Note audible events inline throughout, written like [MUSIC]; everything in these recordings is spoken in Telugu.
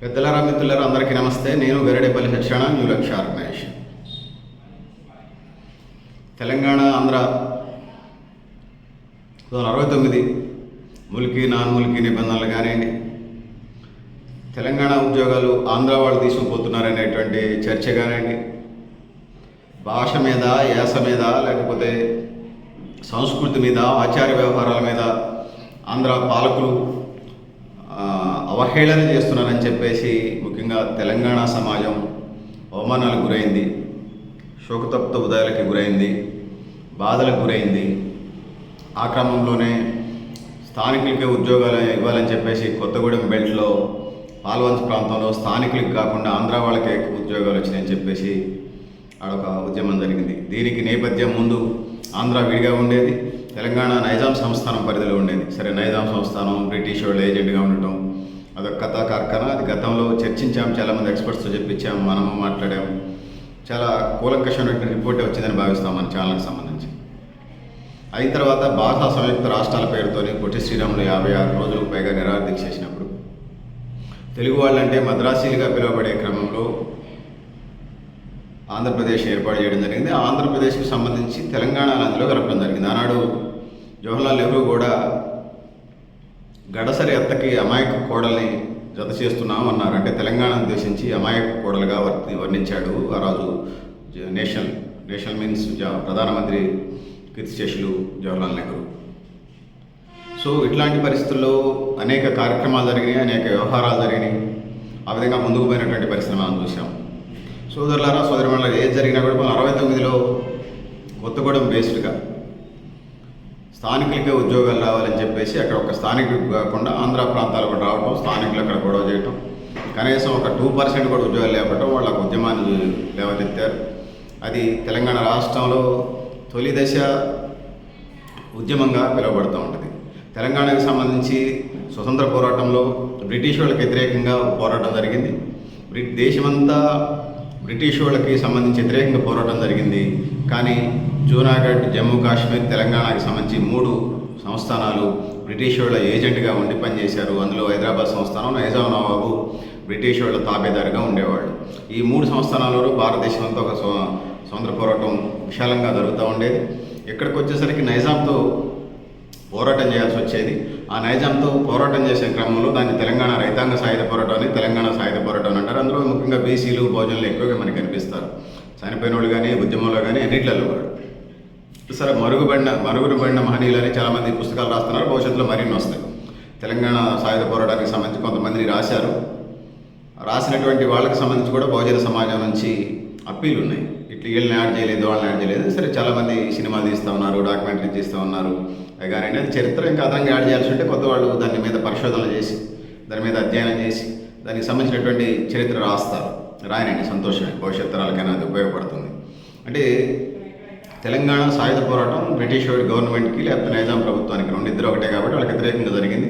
పెద్దలారా మిత్రులారా అందరికీ నమస్తే. నేను గరిడేపల్లి సత్యాణ న్యూ లక్ష్య ఆర్గనైజేషన్ తెలంగాణ ఆంధ్ర అరవై తొమ్మిది ములికి నాన్ ములికి నిబంధనలు కానివ్వండి తెలంగాణ ఉద్యోగాలు ఆంధ్ర వాళ్ళు తీసుకుపోతున్నారనేటువంటి చర్చ కానివ్వండి భాష మీద యాస మీద లేకపోతే సంస్కృతి మీద ఆచార వ్యవహారాల మీద ఆంధ్ర పాలకులు అవహేళన చేస్తున్నారని చెప్పేసి ముఖ్యంగా తెలంగాణ సమాజం అవమానాలకు గురైంది. శోకతప్త ఉదయాలకి గురైంది. బాధలకు గురైంది. ఆ క్రమంలోనే స్థానికులకే ఉద్యోగాలు ఇవ్వాలని చెప్పేసి కొత్తగూడెం బెల్ట్లో పాల్వంచ్ ప్రాంతంలో స్థానికులకు కాకుండా ఆంధ్ర వాళ్ళకే ఉద్యోగాలు వచ్చినాయని చెప్పేసి ఆడొక ఉద్యమం జరిగింది. దీనికి నేపథ్యం ముందు ఆంధ్ర విడిగా ఉండేది. తెలంగాణ నైజాం సంస్థానం పరిధిలో ఉండేది. సరే నైజాం సంస్థానం బ్రిటిష్ వాళ్ళు ఏజెంట్గా ఉండటం అదొక కథా కార్ఖాన. అది గతంలో చర్చించాం చాలామంది ఎక్స్పర్ట్స్తో చెప్పించాం మనము మాట్లాడాం. చాలా కూలంకషమైనటువంటి రిపోర్టే వచ్చిందని భావిస్తాం మన ఛానల్కి సంబంధించి. అయిన తర్వాత భారత సంయుక్త రాష్ట్రాల పేరుతోని పొట్టి శ్రీరాములు యాభై ఆరు రోజులకు పైగా నిరాహార చేసినప్పుడు తెలుగు వాళ్ళంటే మద్రాసీలుగా పిలువబడే క్రమంలో ఆంధ్రప్రదేశ్ ఏర్పాటు చేయడం జరిగింది. ఆంధ్రప్రదేశ్కి సంబంధించి తెలంగాణ అందులో కలపడం జరిగింది. ఆనాడు జవహర్లాల్ నెహ్రూ కూడా గడసరి అత్తకి అమాయక కోడల్ని జత చేస్తున్నాం అన్నారు. అంటే తెలంగాణ ఉద్దేశించి అమాయక కోడలుగా వర్తి వర్ణించాడు ఆ రాజు నేషనల్ నేషనల్ మీన్స్ జ- ప్రధానమంత్రి కీర్తిశేషులు జవహర్లాల్ నెహ్రూ. సో ఇట్లాంటి పరిస్థితుల్లో అనేక కార్యక్రమాలు జరిగినాయి అనేక వ్యవహారాలు జరిగినాయి. ఆ విధంగా ముందుకు పోయినటువంటి పరిస్థితి మనం చూసాం సోదరులారా సోదరుల ఏది జరిగినా కూడా మనం అరవై తొమ్మిదిలో కొత్తగూడెం బేస్డ్గా స్థానికులకే ఉద్యోగాలు రావాలని చెప్పేసి అక్కడ ఒక స్థానికులకు కాకుండా ఆంధ్ర ప్రాంతాలకు రావడం రావటం స్థానికులు అక్కడ గొడవ చేయటం. కనీసం ఒక టూ పర్సెంట్ కూడా ఉద్యోగాలు లేపటం వాళ్ళకు ఉద్యమాన్ని లేవనెత్తారు. అది తెలంగాణ రాష్ట్రంలో తొలి దశ ఉద్యమంగా పిలువబడుతూ ఉంటుంది. తెలంగాణకు సంబంధించి స్వతంత్ర పోరాటంలో బ్రిటిష్ వాళ్ళకి వ్యతిరేకంగా పోరాటం జరిగింది. దేశమంతా బ్రిటిష్ వాళ్ళకి సంబంధించి వ్యతిరేకంగా పోరాటం జరిగింది. కానీ జూనాగఢ్ జమ్మూ కాశ్మీర్ తెలంగాణకి సంబంధించి మూడు సంస్థానాలు బ్రిటిష్ వాళ్ళ ఏజెంట్గా ఉండి పనిచేశారు. అందులో హైదరాబాద్ సంస్థానం నైజాం నవాబు బ్రిటిష్ వాళ్ళ తాబేదారుగా ఉండేవాళ్ళు. ఈ మూడు సంస్థానాలలో భారతదేశంతో ఒక స్వతంత్ర పోరాటం విశాలంగా జరుగుతూ ఉండేది. ఇక్కడికి వచ్చేసరికి నైజాంతో పోరాటం చేయాల్సి వచ్చేది. ఆ నైజాంతో పోరాటం చేసే క్రమంలో దాన్ని తెలంగాణ రైతాంగ సాయుధ పోరాటం అని తెలంగాణ సాయుధ పోరాటం అని అంటారు. అందులో ముఖ్యంగా బీసీలు భోజనాలు ఎక్కువగా మనకి కనిపిస్తారు చనిపోయిన వాళ్ళు కానీ ఉద్యమంలో కానీ అన్నిట్లలో కూడా. సరే మరుగుబడిన మరుగుపడిన మహనీయులని చాలామంది పుస్తకాలు రాస్తున్నారు. భవిష్యత్తులో మరిన్ని వస్తాయి. తెలంగాణ సాయుధ పోరాటానికి సంబంధించి కొంతమందిని రాశారు. రాసినటువంటి వాళ్ళకి సంబంధించి కూడా బహుజన సమాజం నుంచి అప్పీలు ఉన్నాయి. ఇట్లా వీళ్ళని యాడ్ చేయలేదు వాళ్ళని యాడ్ చేయలేదు. సరే చాలామంది సినిమాలు తీస్తూ ఉన్నారు డాక్యుమెంటరీ తీస్తూ ఉన్నారు. కానీ అది చరిత్ర ఇంకా అదనంగా యాడ్ చేయాల్సి ఉంటే కొత్త వాళ్ళు దాని మీద పరిశోధనలు చేసి దాని మీద అధ్యయనం చేసి దానికి సంబంధించినటువంటి చరిత్ర రాస్తారు. రాయనండి సంతోషమే. భవిష్యత్ తరాలకైనా అది ఉపయోగపడుతుంది. అంటే తెలంగాణ సాయుధ పోరాటం బ్రిటిష్ గవర్నమెంట్కి లేకపోతే నైజాం ప్రభుత్వానికి రెండు ఇద్దరు ఒకటే కాబట్టి వాళ్ళకి వ్యతిరేకంగా జరిగింది.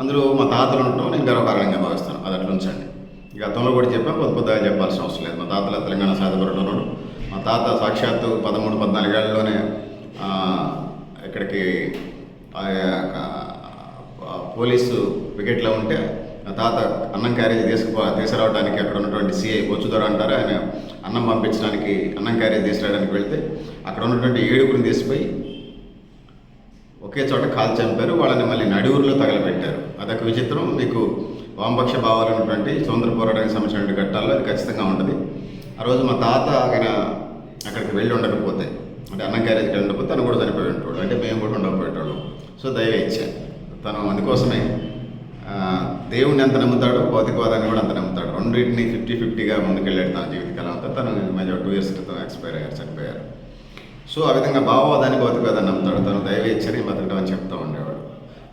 అందులో మా తాతలు ఉండటం నేను గర్వకారణంగా భావిస్తాను. అది అట్లా ఉంచండి. గతంలో కూడా చెప్పాను కొద్ది కొద్దిగా చెప్పాల్సిన అవసరం లేదు. మా తాతల తెలంగాణ సాయుధ పోరాటం ఉన్నాడు మా తాత సాక్షాత్తు పదమూడు పద్నాలుగేళ్ళలోనే ఇక్కడికి ఆ యొక్క పోలీసు వికెట్లో ఉంటే తాత అన్నం క్యారేజ్ తీసుకుపో తీసుకురావడానికి అక్కడ ఉన్నటువంటి సిఐ బొచ్చుదొర అంటారు. ఆయన అన్నం పంపించడానికి అన్నం క్యారేజ్ తీసుకురావడానికి వెళ్తే అక్కడ ఉన్నటువంటి ఏడుగురిని తీసిపోయి ఒకే చోట కాల్ చంపారు. వాళ్ళని మళ్ళీ నడిఊరులో తగలబెట్టారు. అదొక విచిత్రం. మీకు వామపక్ష భావాలు ఉన్నటువంటి స్వతంత్ర పోరాటానికి సంబంధించిన ఘట్టాల్లో అది ఖచ్చితంగా ఉంటుంది. ఆ రోజు మా తాత ఆయన అక్కడికి వెళ్ళి ఉండకపోతే అంటే అన్నం క్యారేజ్కి ఉండకపోతే తను కూడా చనిపోయి ఉంటాడు అంటే మేము కూడా ఉండకపోయేటోళ్ళం. సో దైవ తను అందుకోసమే దేవుణ్ణి ఎంత నమ్ముతాడో భౌతికవాదాన్ని కూడా అంత నమ్ముతాడు. రెండింటిని ఫిఫ్టీ ఫిఫ్టీగా ముందుకెళ్ళాడు తన జీవితకాలం అంతా. తను మేజర్ టూ ఇయర్స్ క్రితం ఎక్స్పైర్ అయ్యారు చనిపోయారు సో ఆ విధంగా భావవాదాన్ని భౌతికవాదాన్ని నమ్ముతాడు. తను దైవ ఇచ్చని బతకడం అని చెప్తూ ఉండేవాడు.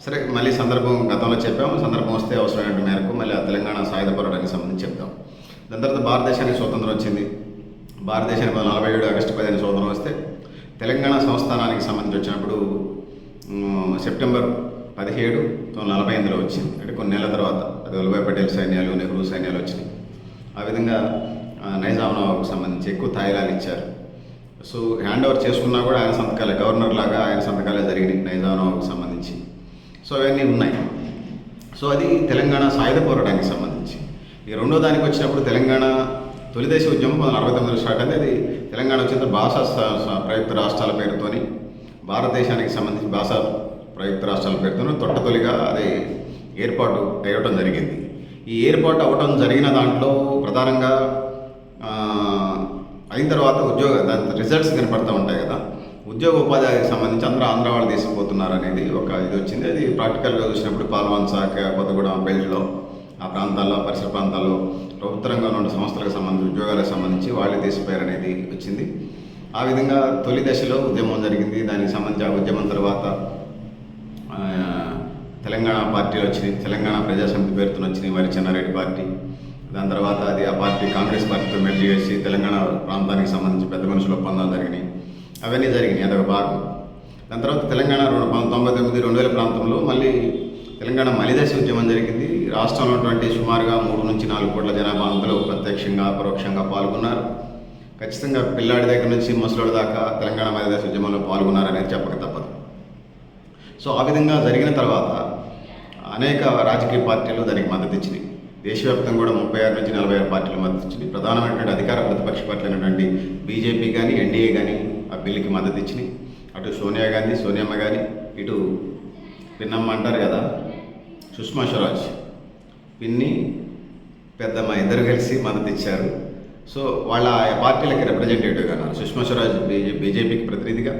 సరే మళ్ళీ సందర్భం గతంలో చెప్పాము. సందర్భం వస్తే అవసరమైన మేరకు మళ్ళీ ఆ తెలంగాణ సాయుధ పోరాటానికి సంబంధించి చెప్తాం. దాని తర్వాత భారతదేశానికి స్వతంత్రం వచ్చింది. భారతదేశానికి నలభై ఏడు ఆగస్టు పదిహేను స్వతంత్రం వస్తే తెలంగాణ సంస్థానానికి సంబంధించి వచ్చినప్పుడు సెప్టెంబర్ పదిహేడు నలభై ఎనిమిదిలో వచ్చింది. అంటే కొన్ని నెలల తర్వాత. అది వల్లభాయ్ పటేల్ సైన్యాలు నెహ్రూ సైన్యాలు వచ్చినాయి. ఆ విధంగా ఆ, నైజాం సంబంధించి ఎక్కువ తాయిలాలు ఇచ్చారు. సో హ్యాండ్ ఓవర్ చేసుకున్నా కూడా ఆయన సంతకాలే. గవర్నర్ లాగా ఆయన సంతకాలే జరిగినాయి నైజాం సంబంధించి. సో అవన్నీ ఉన్నాయి. సో అది తెలంగాణ సాయుధ పోరాటానికి సంబంధించి. ఈ రెండో దానికి వచ్చినప్పుడు తెలంగాణ తొలిదేశ ఉద్యమం పంతొమ్మిది అరవై తొమ్మిదిలో స్టార్ట్ అయింది. అది తెలంగాణ వచ్చిన భాషా ప్రయుక్త రాష్ట్రాల పేరుతోని భారతదేశానికి సంబంధించి భాషా ప్రయుక్త రాష్ట్రాల పేరుతోని తొట్ట తొలిగా అది ఏర్పాటు అయ్యటం జరిగింది. ఈ ఏర్పాటు అవ్వటం జరిగిన దాంట్లో ప్రధానంగా అయిన తర్వాత ఉద్యోగ దాని రిజల్ట్స్ కనపడుతూ ఉంటాయి కదా. ఉద్యోగ ఉపాధికి సంబంధించి అందరూ ఆంధ్ర వాళ్ళు తీసుకుపోతున్నారు అనేది ఒక ఇది వచ్చింది. అది ప్రాక్టికల్గా చూసినప్పుడు పాల్వంచ కొత్తగూడెం బెల్ట్లో ఆ ప్రాంతాల్లో పరిసర ప్రాంతాల్లో ప్రభుత్వ రంగంలో ఉన్న సంస్థలకు సంబంధించి ఉద్యోగాలకు సంబంధించి వాళ్ళే తీసిపోయారనేది వచ్చింది. ఆ విధంగా తొలి దశలో ఉద్యమం జరిగింది. దానికి సంబంధించి ఆ ఉద్యమం తర్వాత తెలంగాణ పార్టీలు వచ్చింది తెలంగాణ ప్రజాసమితి పేరుతో వచ్చినాయి మరి చెన్నారెడ్డి పార్టీ. దాని తర్వాత అది ఆ పార్టీ కాంగ్రెస్ పార్టీతో మెర్జీ చేసి తెలంగాణ ప్రాంతానికి సంబంధించి పెద్ద మనుషుల ఒప్పందాలు జరిగినాయి. అవన్నీ జరిగినాయి అదొక భాగం. దాని తర్వాత తెలంగాణ రెండు తొంభై తొమ్మిది రెండు వేల ప్రాంతంలో మళ్ళీ తెలంగాణ మలిదశ ఉద్యమం జరిగింది. రాష్ట్రంలో ఉన్నటువంటి సుమారుగా మూడు నుంచి నాలుగు కోట్ల జనాభా అందులో ప్రత్యక్షంగా పరోక్షంగా పాల్గొన్నారు. ఖచ్చితంగా పిల్లాడి దగ్గర నుంచి ముసలాడి దాకా తెలంగాణ మలిదశ ఉద్యమంలో పాల్గొన్నారనేది చెప్పక తప్పదు. సో ఆ విధంగా జరిగిన తర్వాత అనేక రాజకీయ పార్టీలు దానికి మద్దతు ఇచ్చినాయి. దేశవ్యాప్తంగా కూడా ముప్పై ఆరు నుంచి నలభై ఆరు పార్టీలు మద్దతు ఇచ్చినాయి. ప్రధానమైనటువంటి అధికార ప్రతిపక్ష పార్టీలు అయినటువంటి బీజేపీ కానీ ఎన్డీఏ కానీ ఆ బిల్లుకి మద్దతు ఇచ్చినాయి. అటు సోనియా గాంధీ సోనియమ్మ కానీ ఇటు పిన్నమ్మ అంటారు కదా సుష్మా స్వరాజ్. పిన్ని పెద్దమ్మ ఇద్దరు కలిసి మద్దతు ఇచ్చారు. సో వాళ్ళ పార్టీలకి రిప్రజెంటేటివ్గా అన్నారు సుష్మా స్వరాజ్ బీజే బీజేపీకి ప్రతినిధిగా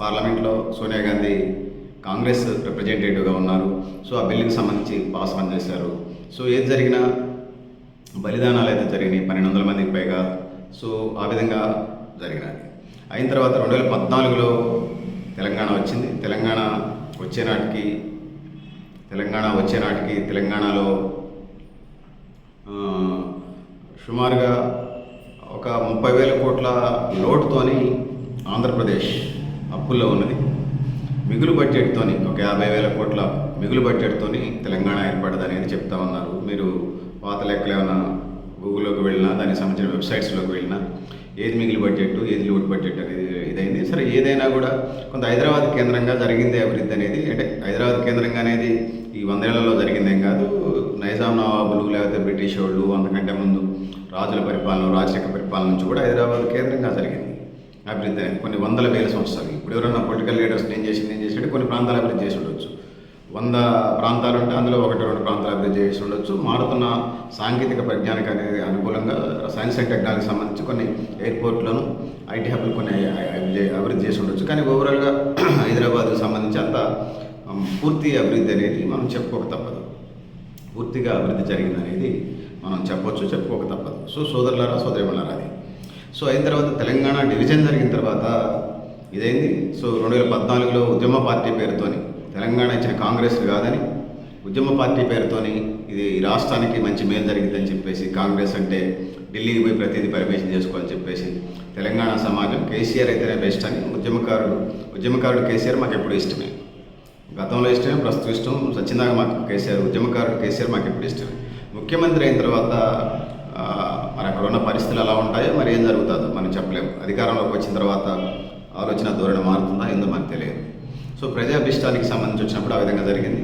పార్లమెంట్లో సోనియా గాంధీ కాంగ్రెస్ రిప్రజెంటేటివ్గా ఉన్నారు. సో ఆ బిల్లుకి సంబంధించి పాస్ పనిచేశారు. చేశారు సో ఏది జరిగినా బలిదానాలు అయితే జరిగినాయి. పన్నెండు వందల మందికి పైగా. సో ఆ విధంగా జరిగినాయి. అయిన తర్వాత రెండు వేల పద్నాలుగులో తెలంగాణ వచ్చింది. తెలంగాణ వచ్చే నాటికి తెలంగాణ వచ్చే నాటికి తెలంగాణలో సుమారుగా ఒక ముప్పై వేల కోట్ల లోటుతోని ఆంధ్రప్రదేశ్ అప్పుల్లో ఉన్నది. మిగులు బడ్జెట్తోని ఒక యాభై వేల కోట్ల మిగులు బడ్జెట్తోని తెలంగాణ ఏర్పడదు అనేది చెప్తా ఉన్నారు. మీరు పాత లెక్కలు ఏమైనా గూగుల్లోకి వెళ్ళినా దానికి సంబంధించిన వెబ్సైట్స్లోకి వెళ్ళినా ఏది మిగిలి బడ్జెట్ ఏది లోటు బడ్జెట్ అనేది ఇదైంది. సరే ఏదైనా కూడా కొంత హైదరాబాద్ కేంద్రంగా జరిగింది అభివృద్ధి అనేది అంటే హైదరాబాద్ కేంద్రంగా అనేది ఈ వందేళ్ళలో జరిగిందేం కాదు. నైజాం నవాబులు లేకపోతే బ్రిటిష్ వాళ్ళు అంతకంటే ముందు రాజుల పరిపాలన రాజరిక పరిపాలన నుంచి కూడా హైదరాబాద్ కేంద్రంగా జరిగింది. అభివృద్ధి అయింది. కొన్ని వందల వేల సంవత్సరాలు. ఇప్పుడు ఎవరైనా పొలిటికల్ లీడర్స్ నేను చేసింది నేను చేసినట్టు కొన్ని ప్రాంతాలు అభివృద్ధి చేసి ఉండొచ్చు. వంద ప్రాంతాలు ఉంటే అందులో ఒకటి రెండు ప్రాంతాలు అభివృద్ధి చేసి ఉండొచ్చు. మారుతున్న సాంకేతిక పరిజ్ఞానికి అనేది అనుకూలంగా సైన్స్ అండ్ టెక్నాలజీకి సంబంధించి కొన్ని ఎయిర్పోర్ట్లను ఐటీ హబ్లు కొన్ని అభివృద్ధి- అభివృద్ధి చేసి ఉండొచ్చు. కానీ ఓవరాల్గా [CLEARS THROAT] హైదరాబాద్కు సంబంధించి అంత పూర్తి అభివృద్ధి అనేది మనం చెప్పుకోక తప్పదు. పూర్తిగా అభివృద్ధి జరిగిందనేది మనం చెప్పొచ్చు చెప్పుకోక తప్పదు. సో సోదరులారా సోదరిమలారా అది సో అయిన తర్వాత తెలంగాణ డివిజన్ జరిగిన తర్వాత ఇదైంది? సో రెండు వేల పద్నాలుగులో ఉద్యమ పార్టీ పేరుతోని తెలంగాణ ఇచ్చిన కాంగ్రెస్ కాదని ఉద్యమ పార్టీ పేరుతోని ఇది రాష్ట్రానికి మంచి మేలు జరిగిందని చెప్పేసి కాంగ్రెస్ అంటే ఢిల్లీకి పోయి ప్రతిదీ పర్మిషన్ చేసుకోవాలని చెప్పేసి తెలంగాణ సమాజం కేసీఆర్ అయితేనే బెస్ట్ అని ఉద్యమకారుడు ఉద్యమకారుడు కేసీఆర్ మాకు ఎప్పుడు ఇష్టమే. గతంలో ఇష్టమే ప్రస్తుతం ఇష్టం. సత్యనారాయణ మాకు కేసీఆర్ ఉద్యమకారుడు కేసీఆర్ మాకు ఎప్పుడు ఇష్టమే. ముఖ్యమంత్రి అయిన తర్వాత మరి అక్కడ ఉన్న పరిస్థితులు ఎలా ఉంటాయో మరి ఏం జరుగుతుందో మనం చెప్పలేము అధికారంలోకి వచ్చిన తర్వాత ఆలోచన ధోరణి మారుతుందా ఏందో మనకు తెలియదు. సో ప్రజాభిష్టానికి సంబంధించి వచ్చినప్పుడు ఆ విధంగా జరిగింది.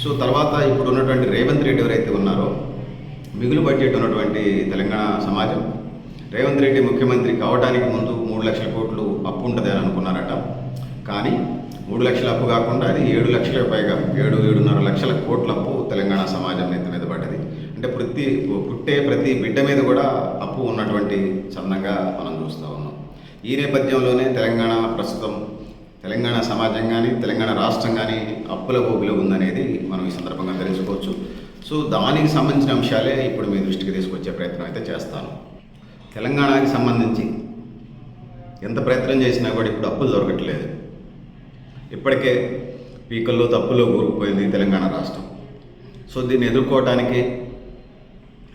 సో తర్వాత ఇప్పుడు ఉన్నటువంటి రేవంత్ రెడ్డి ఎవరైతే ఉన్నారో మిగులు బడ్జెట్ ఉన్నటువంటి తెలంగాణ సమాజం రేవంత్ రెడ్డి ముఖ్యమంత్రి కావడానికి ముందు మూడు లక్షల కోట్లు అప్పు ఉంటుంది అని అనుకున్నారట. కానీ మూడు లక్షల అప్పు కాకుండా అది ఏడు లక్షల పైగా ఏడు ఏడున్నర లక్షల కోట్ల అప్పు తెలంగాణ సమాజం నెత్తి మీద పడ్డది. అంటే ప్రతి పుట్టే ప్రతి బిడ్డ మీద కూడా అప్పు ఉన్నటువంటి చందంగా మనం చూస్తూ ఉన్నాం. ఈ నేపథ్యంలోనే తెలంగాణ ప్రస్తుతం తెలంగాణ సమాజం కానీ తెలంగాణ రాష్ట్రం కానీ అప్పుల ఊపిలో ఉందనేది మనం ఈ సందర్భంగా తెలుసుకోవచ్చు. సో దానికి సంబంధించిన అంశాలే ఇప్పుడు మీ దృష్టికి తీసుకొచ్చే ప్రయత్నం అయితే చేస్తాను. తెలంగాణకి సంబంధించి ఎంత ప్రయత్నం చేసినా కూడా ఇప్పుడు అప్పులు దొరకట్లేదు. ఇప్పటికే పీకల్లో తప్పులో కూరుకుపోయింది తెలంగాణ రాష్ట్రం. సో దీన్ని ఎదుర్కోవటానికి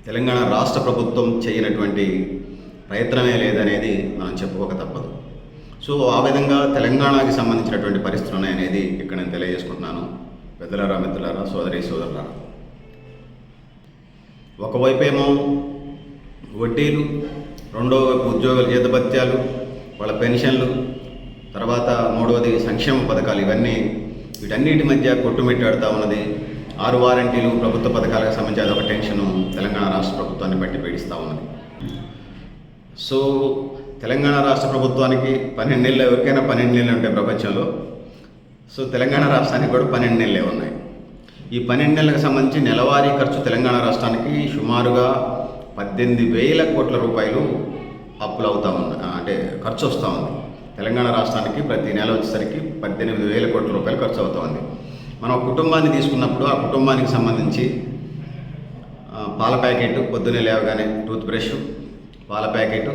తెలంగాణ రాష్ట్ర ప్రభుత్వం చేయనటువంటి ప్రయత్నమే లేదనేది మనం చెప్పుకోక తప్పదు. సో ఆ విధంగా తెలంగాణకి సంబంధించినటువంటి పరిస్థితులు ఉన్నాయనేది ఇక్కడ నేను తెలియజేసుకుంటున్నాను. పెద్దలారా మిత్రులారా సోదరి సోదరులారా. ఒకవైపేమో వడ్డీలు రెండో వైపు ఉద్యోగుల జీతభత్యాలు వాళ్ళ పెన్షన్లు తర్వాత మూడవది సంక్షేమ పథకాలు ఇవన్నీ వీటన్నిటి మధ్య కొట్టుమిట్టాడుతూ ఉన్నది. ఆరు వారంటీలు ప్రభుత్వ పథకాలకు సంబంధించి టెన్షను తెలంగాణ రాష్ట్ర ప్రభుత్వాన్ని బట్టి పీడిస్తూ ఉన్నది. సో తెలంగాణ రాష్ట్ర ప్రభుత్వానికి పన్నెండు నెలలు ఎవరికైనా పన్నెండు నెలలు ఉంటాయి ప్రపంచంలో. సో తెలంగాణ రాష్ట్రానికి కూడా పన్నెండు నెలలే ఉన్నాయి. ఈ పన్నెండు నెలలకు సంబంధించి నెలవారీ ఖర్చు తెలంగాణ రాష్ట్రానికి సుమారుగా పద్దెనిమిది వేల కోట్ల రూపాయలు అప్పులు అవుతా ఉంది. అంటే ఖర్చు వస్తూ ఉంది. తెలంగాణ రాష్ట్రానికి ప్రతి నెల వచ్చేసరికి పద్దెనిమిది వేల కోట్ల రూపాయలు ఖర్చు అవుతా ఉంది. మనం కుటుంబాన్ని తీసుకున్నప్పుడు ఆ కుటుంబానికి సంబంధించి పాల ప్యాకెట్ పొద్దున్నే లేవగానే టూత్ బ్రష్ పాల ప్యాకెట్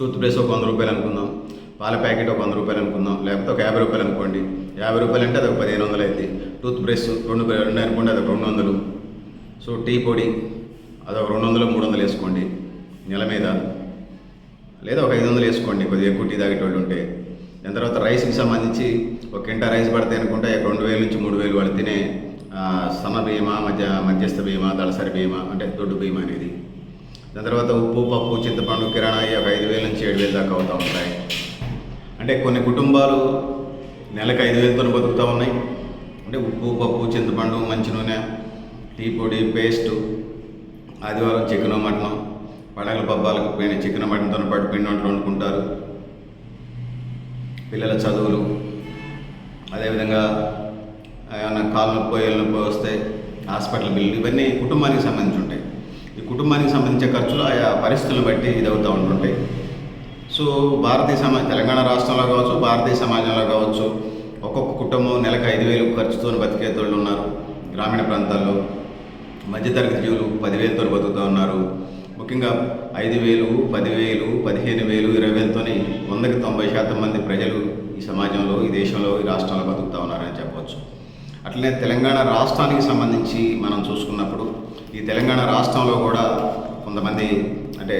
టూత్ బ్రష్ ఒక వంద రూపాయలు అనుకుందాం. పాల ప్యాకెట్ ఒక వంద రూపాయలు అనుకుందాం. లేకపోతే ఒక యాభై రూపాయలు అనుకోండి. యాభై రూపాయలు అంటే అది ఒక పదిహేను వందలు అయింది. టూత్ బ్రష్ రెండు రెండు అనుకోండి అది ఒక రెండు వందలు. సో టీ పొడి అది ఒక రెండు వందలు మూడు వందలు వేసుకోండి. నెల మీద. లేదా ఒక ఐదు వందలు వేసుకోండి. కొద్దిగా ఎక్కువ టీ తాగేటోళ్ళు ఉంటే. దాని తర్వాత రైస్కి సంబంధించి ఒక కింటా రైస్ పడితే అనుకుంటే రెండు వేల నుంచి మూడు వేలు వాళ్ళు తినే సమ బీమా మధ్య మధ్యస్థ బీమా దళసరి బీమా అంటే దొడ్డు బీమా అనేది. దాని తర్వాత ఉప్పు పప్పు చింతపండు కిరాణా అయ్యి ఒక ఐదు వేల నుంచి ఏడు వేలు దాకా అవుతూ ఉంటాయి. అంటే కొన్ని కుటుంబాలు నెలకు ఐదు వేలతో బతుకుతూ ఉన్నాయి. అంటే ఉప్పు పప్పు చింతపండు మంచి నూనె టీ పొడి పేస్టు ఆదివారం చికెన్ మటన్ పండగల పబ్బాలకు పోయిన చికెన్ మటన్తో పాటు పిండి వంటలు వండుకుంటారు. పిల్లల చదువులు అదేవిధంగా ఏమైనా కాలు నొప్పి ఏళ్ళు నొప్పి వస్తే హాస్పిటల్ బిల్లు ఇవన్నీ కుటుంబానికి సంబంధించి ఉంటాయి. ఈ కుటుంబానికి సంబంధించే ఖర్చులు ఆయా పరిస్థితులను బట్టి ఇది అవుతూ ఉంటుంటాయి. సో భారతీయ సమాజ తెలంగాణ రాష్ట్రంలో కావచ్చు భారతీయ సమాజంలో కావచ్చు ఒక్కొక్క కుటుంబం నెలకు ఐదు వేలు ఖర్చుతో బతికేతోళ్ళు ఉన్నారు. గ్రామీణ ప్రాంతాల్లో మధ్యతరగతి జీవులు పదివేలతో బతుకుతూ ఉన్నారు. ముఖ్యంగా ఐదు వేలు పదివేలు పదిహేను వేలు ఇరవై వేలతోని వందకి తొంభై శాతం మంది ప్రజలు ఈ సమాజంలో ఈ దేశంలో ఈ రాష్ట్రంలో బతుకుతూ ఉన్నారని చెప్పవచ్చు. అట్లనే తెలంగాణ రాష్ట్రానికి సంబంధించి మనం చూసుకున్నప్పుడు ఈ తెలంగాణ రాష్ట్రంలో కూడా కొంతమంది అంటే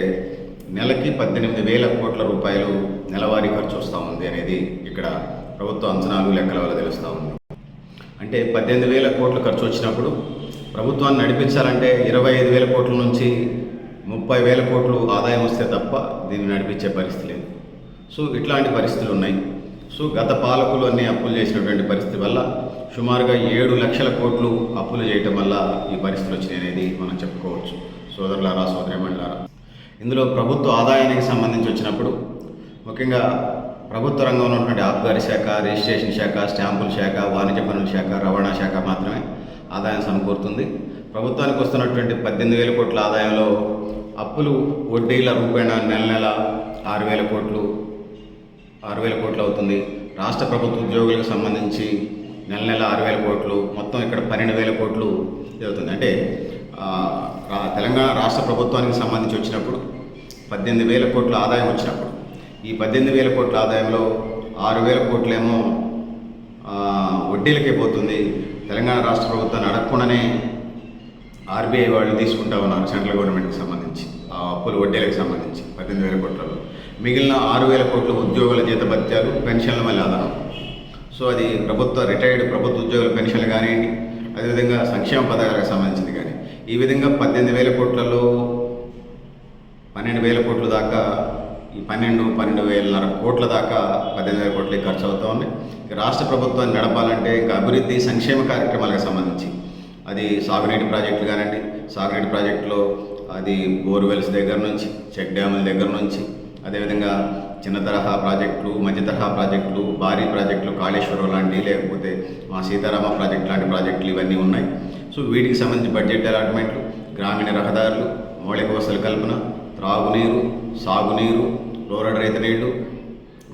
నెలకి పద్దెనిమిది వేల కోట్ల రూపాయలు నెలవారీ ఖర్చు వస్తూ ఉంది అనేది ఇక్కడ ప్రభుత్వ అంచనాలు లెక్కల వల్ల తెలుస్తూ ఉంది. అంటే పద్దెనిమిది వేల కోట్లు ఖర్చు వచ్చినప్పుడు ప్రభుత్వాన్ని నడిపించాలంటే ఇరవై ఐదు వేల కోట్ల నుంచి ముప్పై వేల కోట్లు ఆదాయం వస్తే తప్ప దీన్ని నడిపించే పరిస్థితి లేదు. సో ఇట్లాంటి పరిస్థితులు ఉన్నాయి. సో గత పాలకులు అన్ని అప్పులు చేసినటువంటి పరిస్థితి వల్ల సుమారుగా ఏడు లక్షల కోట్లు అప్పులు చేయటం వల్ల ఈ పరిస్థితులు వచ్చినాయి అనేది మనం చెప్పుకోవచ్చు. సోదరులారా సోదరిమణులారా ఇందులో ప్రభుత్వ ఆదాయానికి సంబంధించి వచ్చినప్పుడు ముఖ్యంగా ప్రభుత్వ రంగంలో ఉన్నటువంటి ఆబ్గారి శాఖ రిజిస్ట్రేషన్ శాఖ స్టాంపుల శాఖ వాణిజ్య పనుల శాఖ రవాణా శాఖ మాత్రమే ఆదాయం సమకూరుతుంది. ప్రభుత్వానికి వస్తున్నటువంటి పద్దెనిమిది వేల కోట్ల ఆదాయంలో అప్పులు వడ్డీల రూపేణ నెల నెల ఆరు వేల కోట్లు ఆరు వేల కోట్లు అవుతుంది. రాష్ట్ర ప్రభుత్వ ఉద్యోగులకు సంబంధించి నెల నెల ఆరు వేల కోట్లు మొత్తం ఇక్కడ పన్నెండు వేల కోట్లు అవుతుంది అంటే తెలంగాణ రాష్ట్ర ప్రభుత్వానికి సంబంధించి వచ్చినప్పుడు పద్దెనిమిది వేల కోట్ల ఆదాయం వచ్చినప్పుడు ఈ పద్దెనిమిది వేల కోట్ల ఆదాయంలో ఆరు వేల కోట్లేమో వడ్డీలకే పోతుంది. తెలంగాణ రాష్ట్ర ప్రభుత్వాన్ని అడగకుండానే ఆర్బీఐ వాళ్ళు తీసుకుంటా ఉన్నారు సెంట్రల్ గవర్నమెంట్కి సంబంధించి. ఆ అప్పులు వడ్డీలకు సంబంధించి పద్దెనిమిది వేల కోట్లలో. మిగిలిన ఆరు వేల కోట్లు ఉద్యోగుల జీత భత్యాలు పెన్షన్ల మళ్ళీ ఆధారం సో అది ప్రభుత్వ రిటైర్డ్ ప్రభుత్వ ఉద్యోగుల పెన్షన్లు కానివ్వండి అదేవిధంగా సంక్షేమ పథకాలకు సంబంధించింది కానీ ఈ విధంగా పద్దెనిమిది వేల కోట్లలో పన్నెండు వేల కోట్ల దాకా ఈ పన్నెండు పన్నెండు వేలన్నర కోట్ల దాకా పద్దెనిమిది వేల కోట్లకి ఖర్చు అవుతూ ఉన్నాయి రాష్ట్ర ప్రభుత్వాన్ని నడపాలంటే ఇంకా అభివృద్ధి సంక్షేమ కార్యక్రమాలకు సంబంధించి అది సాగునీటి ప్రాజెక్టులు కానివ్వండి సాగునీటి ప్రాజెక్టులో అది బోర్వెల్స్ దగ్గర నుంచి చెక్ డ్యాముల దగ్గర నుంచి అదేవిధంగా చిన్న తరహా ప్రాజెక్టులు మధ్య తరహా ప్రాజెక్టులు భారీ ప్రాజెక్టులు కాళేశ్వరం లాంటి లేకపోతే మా సీతారామ ప్రాజెక్టు లాంటి ప్రాజెక్టులు ఇవన్నీ ఉన్నాయి. సో వీటికి సంబంధించి బడ్జెట్ అలాట్మెంట్లు గ్రామీణ రహదారులు మౌలిక వసతుల కల్పన త్రాగునీరు సాగునీరు లోరడ్ రైతు నీళ్ళు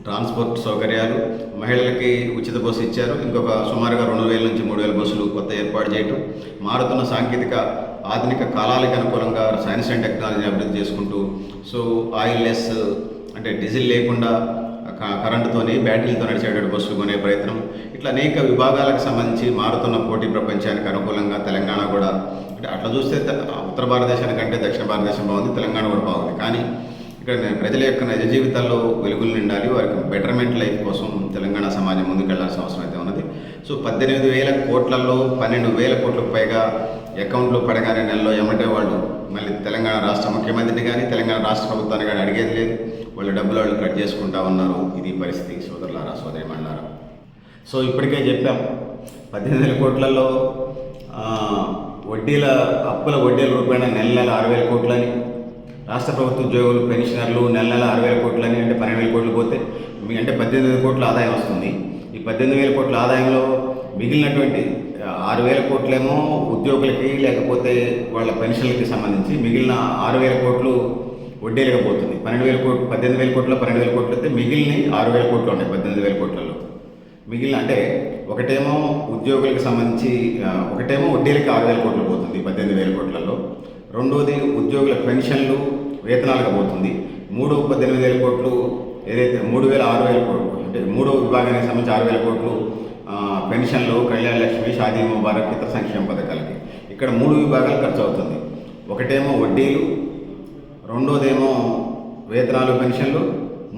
ట్రాన్స్పోర్ట్ సౌకర్యాలు మహిళలకి ఉచిత బస్సు ఇచ్చారు. ఇంకొక సుమారుగా రెండు వేల నుంచి మూడు వేల బస్సులు కొత్త ఏర్పాటు చేయటం. మారుతున్న సాంకేతిక ఆధునిక కాలాలకు అనుకూలంగా సైన్స్ అండ్ టెక్నాలజీని అభివృద్ధి చేసుకుంటూ సో ఆయిల్ లెస్ అంటే డీజిల్ లేకుండా క- కరెంటుతోని బ్యాటరీలతో నడిచేటువంటి బస్సులు కొనే ప్రయత్నం. ఇట్లా అనేక విభాగాలకు సంబంధించి మారుతున్న పోటీ ప్రపంచానికి అనుకూలంగా తెలంగాణ కూడా అంటే అట్లా చూస్తే ఉత్తర ఉత్తర భారతదేశానికంటే దక్షిణ భారతదేశం బాగుంది తెలంగాణ కూడా బాగుంది. కానీ ఇక్కడ ప్రజల యొక్క నిజ జీవితాల్లో వెలుగులు నిండాలి వారికి బెటర్మెంట్ లైఫ్ కోసం తెలంగాణ సమాజం ముందుకెళ్ళాల్సిన అవసరం అయితే ఉన్నది. సో పద్దెనిమిది వేల కోట్లలో పన్నెండు వేల కోట్లకు పైగా అకౌంట్లో పడగానే నెలలో ఏమంటే వాళ్ళు మళ్ళీ తెలంగాణ రాష్ట్ర ముఖ్యమంత్రిని కానీ తెలంగాణ రాష్ట్ర ప్రభుత్వాన్ని కానీ అడిగేది లేదు. వాళ్ళ డబ్బులు వాళ్ళు కట్ చేసుకుంటా ఉన్నారు. ఇది పరిస్థితి సోదరులారా సోదరిమన్నారా సో ఇప్పటికే చెప్పాం. పద్దెనిమిది వేల కోట్లలో వడ్డీల అప్పుల వడ్డీల రూపాయన నెల నెల ఆరు వేల కోట్లని రాష్ట్ర ప్రభుత్వ ఉద్యోగులు పెన్షనర్లు నెల నెల ఆరు వేల కోట్లని అంటే పన్నెండు వేల కోట్లు పోతే మీ అంటే పద్దెనిమిది వేల కోట్ల ఆదాయం వస్తుంది. ఈ పద్దెనిమిది వేల కోట్ల ఆదాయంలో మిగిలినటువంటి ఆరు వేల కోట్లేమో ఉద్యోగులకి లేకపోతే వాళ్ళ పెన్షన్లకి సంబంధించి మిగిలిన ఆరు వేల కోట్లు వడ్డీలుగా పోతుంది. పన్నెండు వేల కోట్లు పద్దెనిమిది వేల కోట్లు పన్నెండు వేల కోట్లు అయితే మిగిలిన ఆరు వేల కోట్లు ఉన్నాయి పద్దెనిమిది వేల కోట్లలో. మిగిలిన అంటే ఒకటేమో ఉద్యోగులకు సంబంధించి ఒకటేమో వడ్డీలకి ఆరు వేల కోట్లు పోతుంది పద్దెనిమిది వేల కోట్లలో. రెండోది ఉద్యోగుల పెన్షన్లు వేతనాలకు పోతుంది. మూడు పద్దెనిమిది వేల కోట్లు ఏదైతే మూడు వేల ఆరు వేల కోట్లు అంటే మూడో విభాగానికి సంబంధించి ఆరు వేల కోట్లు పెన్షన్లు కళ్యాణ లక్ష్మి షాదీ ముబారక్ ఇతర సంక్షేమ పథకాలకి. ఇక్కడ మూడు విభాగాలు ఖర్చు అవుతుంది ఒకటేమో వడ్డీలు రెండోదేమో వేతనాలు పెన్షన్లు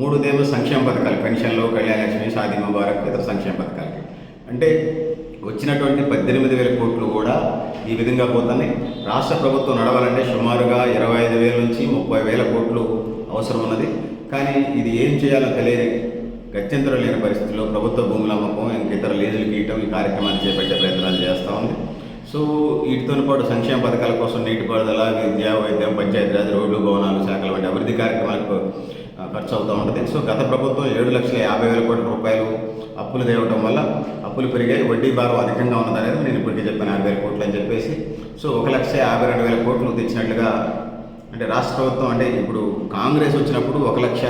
మూడోదేమో సంక్షేమ పథకాలు పెన్షన్లు కళ్యాణ లక్ష్మి షాదీ ముబారక్ ఇతర సంక్షేమ పథకాలకి. అంటే వచ్చినటువంటి పద్దెనిమిది వేల కోట్లు కూడా ఈ విధంగా పోతున్నాయి. రాష్ట్ర ప్రభుత్వం నడవాలంటే సుమారుగా ఇరవై ఐదు వేల నుంచి ముప్పై వేల కోట్లు అవసరం ఉన్నది కానీ ఇది ఏం చేయాలో తెలియని గత్యంతరం లేని పరిస్థితుల్లో ప్రభుత్వ భూముల అమ్మకం ఇంక ఇతర లీజులు గీయటం ఈ కార్యక్రమాన్ని చేపట్టే ప్రయత్నాలు చేస్తూ ఉంది. సో వీటితో పాటు సంక్షేమ పథకాల కోసం నీటిపారుదల విద్య వైద్యం పంచాయతీరాజ్ రోడ్లు భవనాలు శాఖల వంటి అభివృద్ధి కార్యక్రమాలకు ఖర్చు అవుతూ ఉంటుంది. సో గత ప్రభుత్వం ఏడు లక్షల యాభై వేల కోట్ల రూపాయలు అప్పులు తేవటం వల్ల అప్పులు పెరిగాయి. వడ్డీ భారం అధికంగా ఉన్నదనేది నేను ఇప్పటికే చెప్పాను. యాభై వేల కోట్లు అని చెప్పేసి. సో ఒక లక్ష యాభై రెండు వేల కోట్లు తెచ్చినట్లుగా అంటే రాష్ట్ర ప్రభుత్వం అంటే ఇప్పుడు కాంగ్రెస్ వచ్చినప్పుడు ఒక లక్ష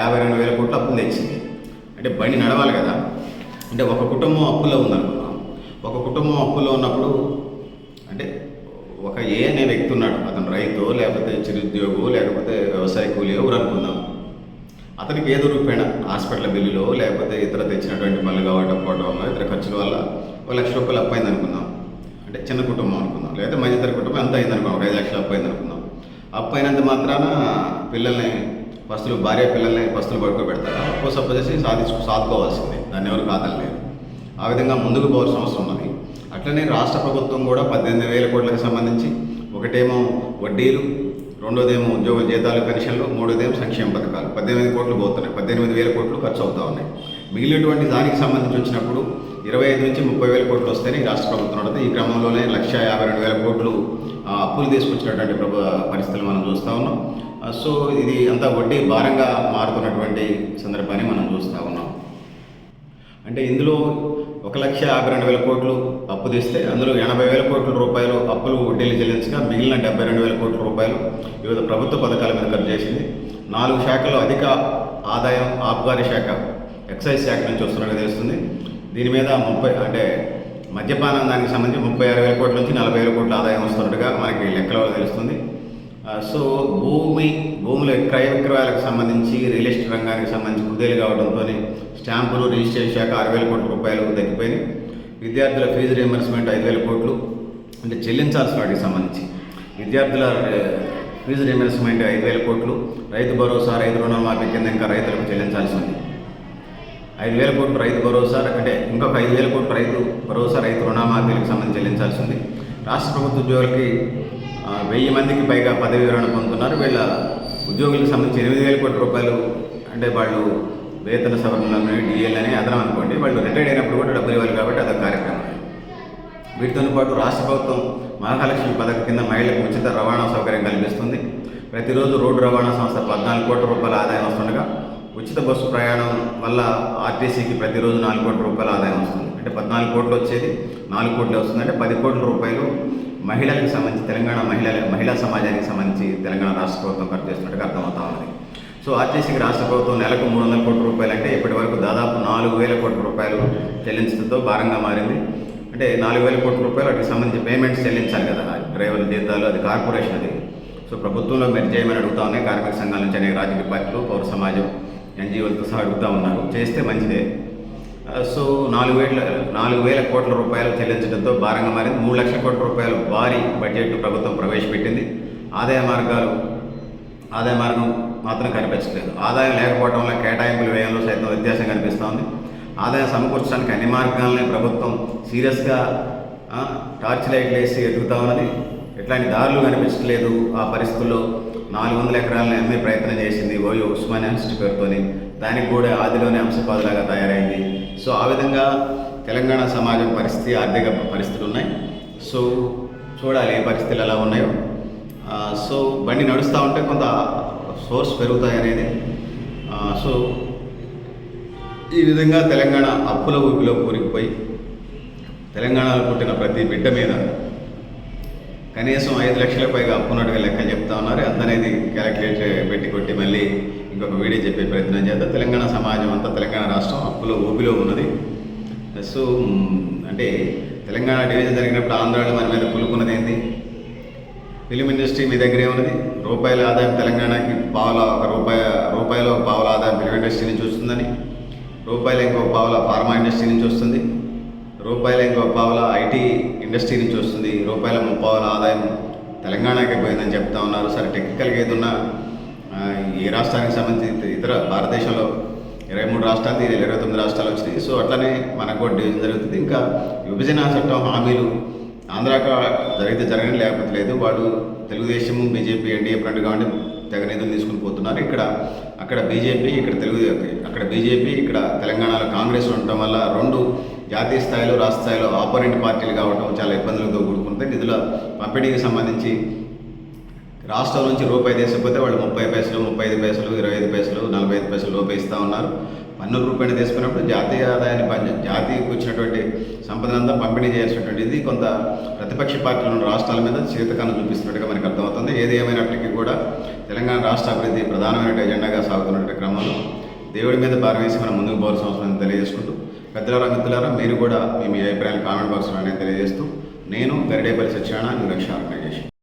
యాభై రెండు వేల కోట్లు అప్పులు తెచ్చింది. అంటే బండి నడవాలి కదా. అంటే ఒక కుటుంబం అప్పులో ఉందనుకున్నాం ఒక కుటుంబం అప్పులో ఉన్నప్పుడు అంటే ఒక ఏ అనే వ్యక్తి ఉన్నాడు. అతను రైతు లేకపోతే చిరుద్యోగు లేకపోతే వ్యవసాయ కూలి ఎవరు అనుకుందాం. అతనికి ఏదో రూపేణ హాస్పిటల్ బిల్లులో లేకపోతే ఇతర తెచ్చినటువంటి మళ్ళీ కావటం పోవడం వల్ల ఇతర ఖర్చుల వల్ల ఒక లక్ష రూపాయలు అప్పైంది అనుకుందాం. అంటే చిన్న కుటుంబం అనుకుందాం. లేకపోతే మధ్యతర కుటుంబం ఎంత అయింది అనుకుందాం? ఒక ఐదు లక్షలు అప్పైంది అనుకుందాం. అప్పైనంత మాత్రాన పిల్లల్ని పస్తులు భార్య పిల్లల్ని పస్తులు పడుకోబెడతారు. అప్పు సప్పు చేసి సాధించు సాధుకోవాల్సిందే దాన్ని ఎవరు కాదనలేరు ఆ విధంగా ముందుకు పోవాల్సిన అవసరం ఉన్నది. అట్లనే రాష్ట్ర ప్రభుత్వం కూడా పద్దెనిమిది వేల కోట్లకు సంబంధించి ఒకటేమో వడ్డీలు రెండోదేమో ఉద్యోగ జీతాలు పెన్షన్లు మూడోదేమో సంక్షేమ పథకాలు. పద్దెనిమిది కోట్లు పోతున్నాయి. పద్దెనిమిది వేల కోట్లు ఖర్చు అవుతూ ఉన్నాయి. మిగిలినటువంటి దానికి సంబంధించి వచ్చినప్పుడు ఇరవై ఐదు నుంచి ముప్పై వేల కోట్లు వస్తేనే రాష్ట్ర ప్రభుత్వం నడుతుంది. ఈ క్రమంలోనే లక్ష యాభై రెండు వేల కోట్లు అప్పులు తీసుకొచ్చినటువంటి ప్రభు పరిస్థితులు మనం చూస్తూ ఉన్నాం. Uh, సో ఇది అంతా వడ్డీ భారంగా మారుతున్నటువంటి సందర్భాన్ని మనం చూస్తూ ఉన్నాం. అంటే ఇందులో ఒక లక్ష యాభై రెండు వేల కోట్లు అప్పు తీస్తే అందులో ఎనభై వేల కోట్ల రూపాయలు అప్పులు వడ్డీలు చెల్లించగా మిగిలిన డెబ్బై రెండు వేల కోట్ల రూపాయలు వివిధ ప్రభుత్వ పథకాల మీద ఖర్చు చేసింది. నాలుగు శాఖల్లో అధిక ఆదాయం ఆబ్గారీ శాఖ ఎక్సైజ్ శాఖ నుంచి వస్తున్నట్టు తెలుస్తుంది. దీని మీద ముప్పై అంటే మద్యపానం దానికి సంబంధించి ముప్పై ఆరు వేల కోట్ల నుంచి నలభై వేల కోట్ల ఆదాయం వస్తున్నట్టుగా మనకి లెక్కల వల్ల తెలుస్తుంది. సో భూమి భూముల క్రయ విక్రయాలకు సంబంధించి రియల్ ఎస్టేట్ రంగానికి సంబంధించి కుదేలు కావడంతో స్టాంపులు రిజిస్ట్రేషన్ శాఖ ఆరు వేల కోట్ల రూపాయలకు తగ్గిపోయినాయి విద్యార్థుల ఫీజు రియంబర్స్మెంట్ ఐదు వేల కోట్లు. అంటే చెల్లించాల్సిన వాటికి సంబంధించి విద్యార్థుల ఫీజు రియంబర్స్మెంట్ ఐదు వేల కోట్లు. రైతు భరోసా రైతు రుణమాఫీ కింద ఇంకా రైతులకు చెల్లించాల్సి ఉంది. ఐదు వేల కోట్లు రైతు భరోసా అంటే ఇంకొక ఐదు వేల కోట్లు రైతు భరోసా రైతు రుణమాఫీలకు సంబంధించి చెల్లించాల్సి ఉంది. రాష్ట్ర ప్రభుత్వ ఉద్యోగులకి వెయ్యి మందికి పైగా పదవి విరమణ పొందుతున్నారు. వీళ్ళ ఉద్యోగులకు సంబంధించి ఎనిమిది వేల కోట్ల రూపాయలు అంటే వాళ్ళు వేతన సవరణలని డిఎల్ అని అదనం అనుకోండి. వాళ్ళు రిటైర్డ్ అయినప్పుడు కూడా డబ్బులు ఇవ్వాలి కాబట్టి అదొక కార్యక్రమం. వీటితో పాటు రాష్ట్ర ప్రభుత్వం మహాలక్ష్మి పథకం కింద మహిళలకు ఉచిత రవాణా సౌకర్యం కల్పిస్తుంది. ప్రతిరోజు రోడ్డు రవాణా సంస్థ పద్నాలుగు కోట్ల రూపాయల ఆదాయం వస్తుండగా ఉచిత బస్సు ప్రయాణం వల్ల ఆర్టీసీకి ప్రతిరోజు నాలుగు కోట్ల రూపాయల ఆదాయం వస్తుంది. అంటే పద్నాలుగు కోట్లు వచ్చేది నాలుగు కోట్లు వస్తుందంటే పది కోట్ల రూపాయలు మహిళలకు సంబంధించి తెలంగాణ మహిళల మహిళా సమాజానికి సంబంధించి తెలంగాణ రాష్ట్ర ప్రభుత్వం ఖర్చు చేస్తున్నట్టుగా అర్థమవుతా ఉంది సో ఆర్టీసీకి రాష్ట్ర ప్రభుత్వం నెలకు మూడు వందల కోట్ల రూపాయలు అంటే ఇప్పటి వరకు దాదాపు నాలుగు వేల కోట్ల రూపాయలు చెల్లించడంతో భారంగా మారింది. అంటే నాలుగు వేల కోట్ల రూపాయలు వాటికి సంబంధించి పేమెంట్స్ చెల్లించాలి కదా డ్రైవర్ల జీతాలు అది కార్పొరేషన్ అది. సో ప్రభుత్వంలో మీరు చేయమని అడుగుతా ఉన్నాయి కార్మిక సంఘాల నుంచి అనేక రాజకీయ పార్టీలు పౌర సమాజం ఎన్జిఓలతో సహా అడుగుతూ ఉన్నారు. చేస్తే మంచిదే. సో నాలుగు వేల నాలుగు వేల కోట్ల రూపాయలు చెల్లించడంతో భారంగా మారింది. మూడు లక్షల కోట్ల రూపాయలు భారీ బడ్జెట్ ప్రభుత్వం ప్రవేశపెట్టింది. ఆదాయ మార్గాలు ఆదాయ మార్గం మాత్రం కనిపించలేదు ఆదాయం లేకపోవడం వల్ల కేటాయింపుల వ్యయంలో సైతం వ్యత్యాసం కనిపిస్తోంది ఆదాయం సమకూర్చడానికి అన్ని మార్గాలని ప్రభుత్వం సీరియస్గా టార్చ్ లైట్లు వేసి ఎదుగుతా ఉన్నది. ఎట్లాంటి దారులు కనిపించట్లేదు. ఆ పరిస్థితుల్లో నాలుగు వందల ఎకరాలను అమ్మే ప్రయత్నం చేసింది ఓయో ఉస్మానియా ఇన్స్టిట్యూట్ పేరుతోని. దానికి కూడా ఆదిలోనే అంశపాదులాగా తయారైంది. సో ఆ విధంగా తెలంగాణ సమాజం పరిస్థితి ఆర్థిక పరిస్థితులు ఉన్నాయి. సో చూడాలి ఏ పరిస్థితులు ఎలా ఉన్నాయో. సో బండి నడుస్తూ ఉంటే కొంత సోర్స్ పెరుగుతాయి అనేది. సో ఈ విధంగా తెలంగాణ అప్పుల ఊపిలో కూరికిపోయి తెలంగాణలో పుట్టిన ప్రతి బిడ్డ మీద కనీసం ఐదు లక్షల పైగా అప్పున్నట్టుగా లెక్కలు చెప్తా ఉన్నారు. అందనేది క్యాలిక్యులేట్ పెట్టి కొట్టి మళ్ళీ ఇంకొక వీడియో చెప్పే ప్రయత్నం చేద్దాం. తెలంగాణ సమాజం అంతా తెలంగాణ రాష్ట్రం అప్పులో ఊపిలో ఉన్నది. సో అంటే తెలంగాణ డివిజన్ జరిగినప్పుడు ఆంధ్రాలో మన మీద పులుకున్నది ఏంటి ఫిలిం ఇండస్ట్రీ మీ దగ్గరే ఉన్నది. రూపాయల ఆదాయం తెలంగాణకి పావుల ఒక రూపాయ రూపాయల ఒక పావుల ఆదాయం ఫిలిం ఇండస్ట్రీ నుంచి వస్తుందని. రూపాయల ఇంకొక పావుల ఫార్మా ఇండస్ట్రీ నుంచి వస్తుంది. రూపాయల ఇంకొక పావుల ఐటీ ఇండస్ట్రీ నుంచి వస్తుంది. రూపాయల ముప్పావుల ఆదాయం తెలంగాణకే పోయిందని చెప్తా ఉన్నారు. సరే టెక్నికల్గా ఏదన్నా ఏ రాష్ట్రానికి సంబంధించి ఇతర భారతదేశంలో ఇరవై మూడు రాష్ట్రాలు ఇరవై తొమ్మిది రాష్ట్రాలు వచ్చినాయి. సో అట్లనే మనకు కూడా డివిజన్ జరుగుతుంది. ఇంకా విభజన చట్టం హామీలు ఆంధ్రాక జరిగితే జరగని లేకపోతే లేదు. వాళ్ళు తెలుగుదేశం బీజేపీ ఎన్డీఏ ఫ్రంట్ కాబట్టి తెగ నిధులు తీసుకుని పోతున్నారు. ఇక్కడ అక్కడ బీజేపీ ఇక్కడ తెలుగు అక్కడ బీజేపీ ఇక్కడ తెలంగాణలో కాంగ్రెస్ ఉండటం వల్ల రెండు జాతీయ స్థాయిలో రాష్ట్ర స్థాయిలో ఆపోనెంట్ పార్టీలు కావడం చాలా ఇబ్బందులతో కూడుకుంటాయి నిధుల పంపిణీకి సంబంధించి రాష్ట్రం నుంచి రూపాయి తీసుకుపోతే వాళ్ళు ముప్పై పైసలు ముప్పై ఐదు పైసలు ఇరవై ఐదు పైసలు నలభై ఐదు పైసలు రూపాయి ఇస్తూ ఉన్నారు. పన్ను రూపాయలు తీసుకున్నప్పుడు జాతీయ ఆదాయాన్ని పని జాతీయకు వచ్చినటువంటి సంపదనంతా పంపిణీ చేయాల్సినటువంటి ఇది కొంత ప్రతిపక్ష పార్టీలు ఉన్న రాష్ట్రాల మీద చేతకాన్ని చూపిస్తున్నట్టుగా మనకు అర్థమవుతుంది. ఏది ఏమైనప్పటికీ కూడా తెలంగాణ రాష్ట్ర అభివృద్ధి ప్రధానమైన ఎజెండాగా సాగుతున్నటువంటి క్రమంలో దేవుడి మీద భారం వేసి మనం ముందుకు పోవాల్సిన అవసరం తెలియజేసుకుంటూ పెద్దలారా మిత్రులారా మీరు కూడా మీ మీ అభిప్రాయాలు కామెంట్ బాక్స్లో అనేది తెలియజేస్తూ నేను గరిడేపల్లి సత్యనారాయణ నిరక్ష ఆర్గనైజేషన్.